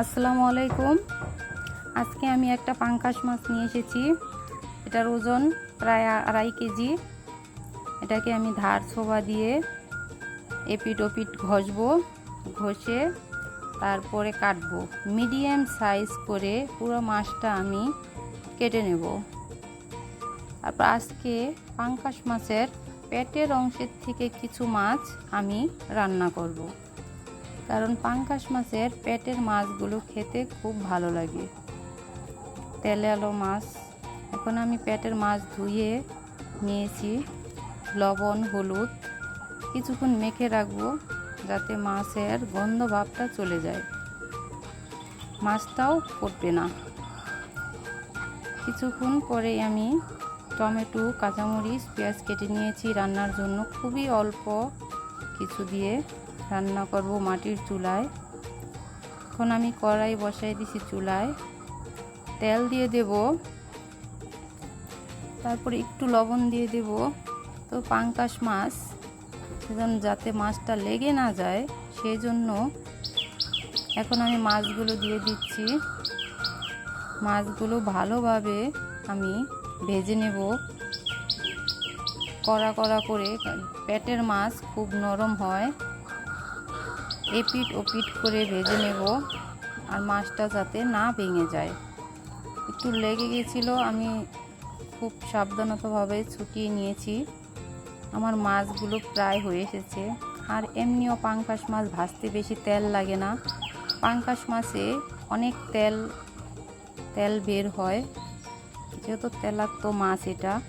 আসসালামু আলাইকুম। আজকে আমি একটা পাঙ্কাশ মাছ নিয়ে এসেছি। এটার ওজন প্রায় আড়াই কেজি। এটাকে আমি ধার, ছোবা দিয়ে এপিট ওপিট ঘষবো, ঘষে তারপরে কাটবো। মিডিয়াম সাইজ করে পুরো মাছটা আমি কেটে নেব। তারপর আজকে পাঙ্কাশ মাছের পেটের অংশের থেকে কিছু মাছ আমি রান্না করব। কারণ পাঙ্কাশ মাছের পেটের মাছগুলো খেতে খুব ভালো লাগে। তেলে আলো মাছ। এখন আমি পেটের মাছ ধুয়ে নিয়েছি। লবণ, হলুদ কিছুক্ষণ মেখে রাখব যাতে মাছের গন্ধ ভাবটা চলে যায়। মাছটাও পড়বে না। কিছুক্ষণ পরে আমি টমেটো, কাঁচামরিচ, পেঁয়াজ কেটে নিয়েছি রান্নার জন্য। খুবই অল্প কিছু দিয়ে রান্না করব মাটির চুলায়। এখন আমি কড়াই বসাই দিছি চুলায়। তেল দিয়ে দেব। তারপরে একটু লবণ দিয়ে দেব। তো পাঙ্কাশ মাছ, সেজন্য যাতে মাছটা লেগে না যায় সেই জন্য এখন আমি মাছগুলো দিয়ে দিচ্ছি। মাছগুলো ভালোভাবে আমি ভেজে নেব। কড়া কড়া করে পেটের মাছ খুব নরম হয়। এপিট ওপিট করে ভেজে নেব আর মাছটা যাতে না ভেঙে যায়। একটু লেগে গেছিল, আমি খুব সাবধানতাভাবে ছুটিয়ে নিয়েছি। আমার মাছগুলো প্রায় হয়ে এসেছে। আর এমনিও পাঙ্কাশ মাছ ভাজতে বেশি তেল লাগে না। পাঙ্কাশ মাছে অনেক তেল তেল বের হয়। যেহেতু তেলাক্ত মাছ এটা।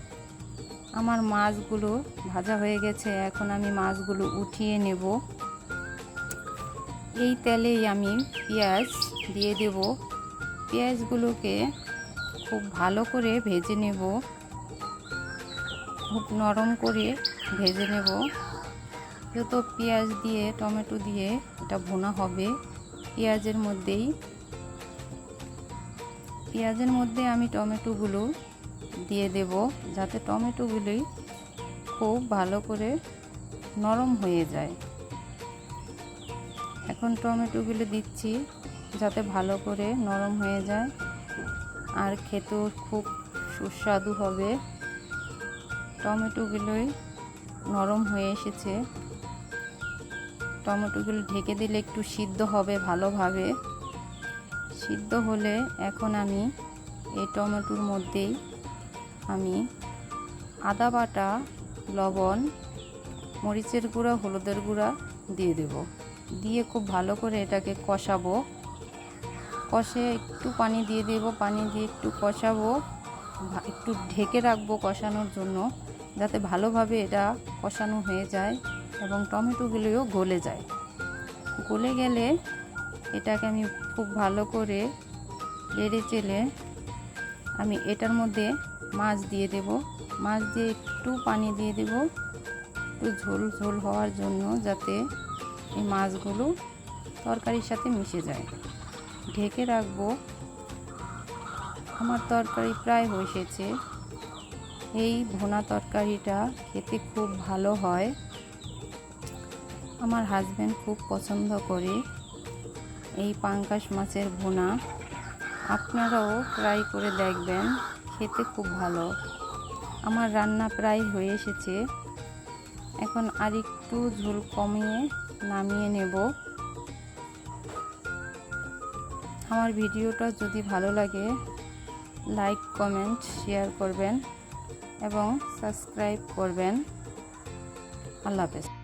আমার মাছগুলো ভাজা হয়ে গেছে, এখন আমি মাছগুলো উঠিয়ে নেব। এই তেলেই আমি পেঁয়াজ দিয়ে দেব। পেঁয়াজগুলোকে খুব ভালো করে ভেজে নেব। খুব নরম করে ভেজে নেব। যত পেঁয়াজ দিয়ে, টমেটো দিয়ে এটা ভুনা হবে, পেঁয়াজের মধ্যেই পেঁয়াজের মধ্যে আমি টমেটোগুলো দিয়ে দেব যাতে টমেটোগুলি খুব ভালো করে নরম হয়ে যায়। এখন টমেটোগুলো দিচ্ছি যাতে ভালো করে নরম হয়ে যায়। আর খেতেও খুব সুস্বাদু হবে। টমেটোগুলোই নরম হয়ে এসেছে। টমেটোগুলো ঢেকে দিলে একটু সিদ্ধ হবে ভালোভাবে। সিদ্ধ হলে এখন আমি এই টমেটোর মধ্যেই আমি আদা বাটা, লবণ, মরিচের গুঁড়া, হলুদের গুঁড়া দিয়ে দেব। দিয়ে খুব ভালো করে এটাকে কষাবো। কষে একটু পানি দিয়ে দেব, পানি দিয়ে একটু কষাবো। একটু ঢেকে রাখব কষানোর জন্য, যাতে ভালোভাবে এটা কষানো হয়ে যায় এবং টমেটোগুলিও গলে যায়। গলে গেলে এটাকে আমি খুব ভালো করে নেড়ে চেলে আমি এটার মধ্যে মাছ দিয়ে দেব। মাছ দিয়ে একটু পানি দিয়ে দেব, একটু ঝোল ঝোল হওয়ার জন্য যাতে এই মাছগুলো তরকারির সাথে মিশে যায়। ঢেকে রাখব। আমার তরকারি প্রায় এসেছে। এই ভোনা তরকারিটা খেতে খুব ভালো হয়। আমার হাজব্যান্ড খুব পছন্দ করে এই পাঙ্কাশ মাছের ভুনা। আপনারাও ট্রাই করে দেখবেন, খেতে খুব ভালো। আমার রান্না প্রায় হয়ে এসেছে। এখন আর একটু ঝোল কমিয়ে নামিয়ে নেব। আমার ভিডিওটা যদি ভালো লাগে, লাইক, কমেন্ট, শেয়ার করবেন এবং সাবস্ক্রাইব করবেন। আল্লাহ হাফেজ।